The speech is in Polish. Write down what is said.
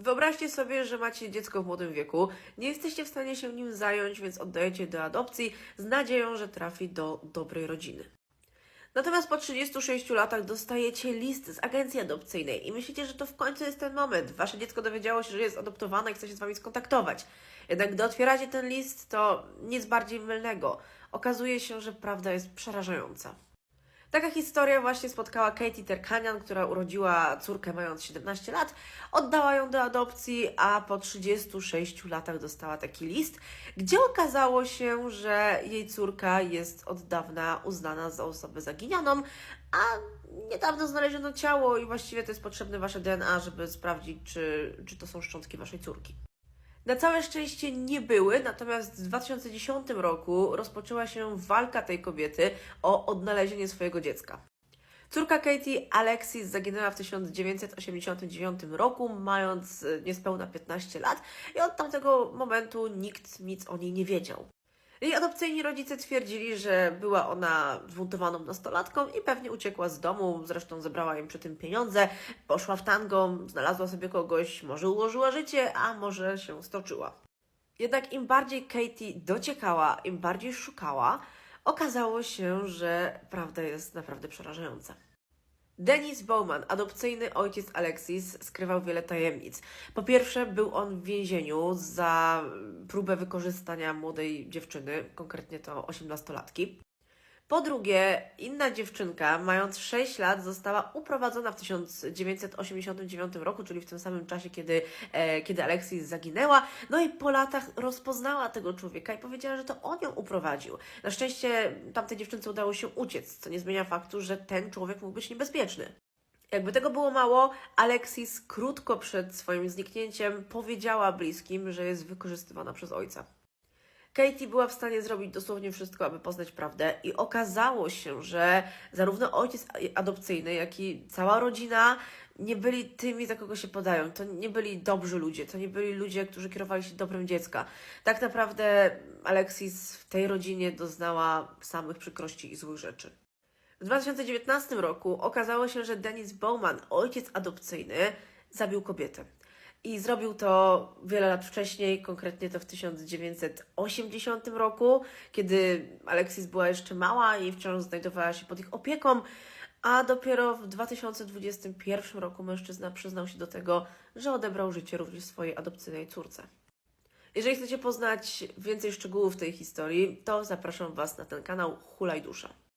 Wyobraźcie sobie, że macie dziecko w młodym wieku, nie jesteście w stanie się nim zająć, więc oddajecie do adopcji z nadzieją, że trafi do dobrej rodziny. Natomiast po 36 latach dostajecie list z agencji adopcyjnej i myślicie, że to w końcu jest ten moment. Wasze dziecko dowiedziało się, że jest adoptowane i chce się z wami skontaktować. Jednak gdy otwieracie ten list, to nic bardziej mylnego. Okazuje się, że prawda jest przerażająca. Taka historia właśnie spotkała Katie Terkanian, która urodziła córkę mając 17 lat, oddała ją do adopcji, a po 36 latach dostała taki list, gdzie okazało się, że jej córka jest od dawna uznana za osobę zaginioną, a niedawno znaleziono ciało i właściwie to jest potrzebne wasze DNA, żeby sprawdzić, czy, czy to są szczątki waszej córki. Na całe szczęście nie były, natomiast w 2010 roku rozpoczęła się walka tej kobiety o odnalezienie swojego dziecka. Córka Katie, Alexis, zaginęła w 1989 roku, mając e, niespełna 15 lat, i od tamtego momentu nikt nic o niej nie wiedział. Jej adopcyjni rodzice twierdzili, że była ona zbuntowaną nastolatką i pewnie uciekła z domu, zresztą zebrała im przy tym pieniądze, poszła w tango, znalazła sobie kogoś, może ułożyła życie, a może się stoczyła. Jednak im bardziej Katie dociekała, im bardziej szukała, okazało się, że prawda jest naprawdę przerażająca. Dennis Bowman, adopcyjny ojciec Alexis, skrywał wiele tajemnic. Po pierwsze, był on w więzieniu za próbę wykorzystania młodej dziewczyny, konkretnie to 18-latki. Po drugie, inna dziewczynka, mając 6 lat, została uprowadzona w 1989 roku, czyli w tym samym czasie, kiedy, e, kiedy Alexis zaginęła. No i po latach rozpoznała tego człowieka i powiedziała, że to on ją uprowadził. Na szczęście tamtej dziewczynce udało się uciec, co nie zmienia faktu, że ten człowiek mógł być niebezpieczny. Jakby tego było mało, Alexis krótko przed swoim zniknięciem powiedziała bliskim, że jest wykorzystywana przez ojca. Katie była w stanie zrobić dosłownie wszystko, aby poznać prawdę, i okazało się, że zarówno ojciec adopcyjny, jak i cała rodzina nie byli tymi, za kogo się podają. To nie byli dobrzy ludzie, to nie byli ludzie, którzy kierowali się dobrem dziecka. Tak naprawdę Alexis w tej rodzinie doznała samych przykrości i złych rzeczy. W 2019 roku okazało się, że Dennis Bowman, ojciec adopcyjny, zabił kobietę. I zrobił to wiele lat wcześniej, konkretnie to w 1980 roku, kiedy Alexis była jeszcze mała i wciąż znajdowała się pod ich opieką, a dopiero w 2021 roku mężczyzna przyznał się do tego, że odebrał życie również swojej adopcyjnej córce. Jeżeli chcecie poznać więcej szczegółów tej historii, to zapraszam Was na ten kanał Hulaj Dusza.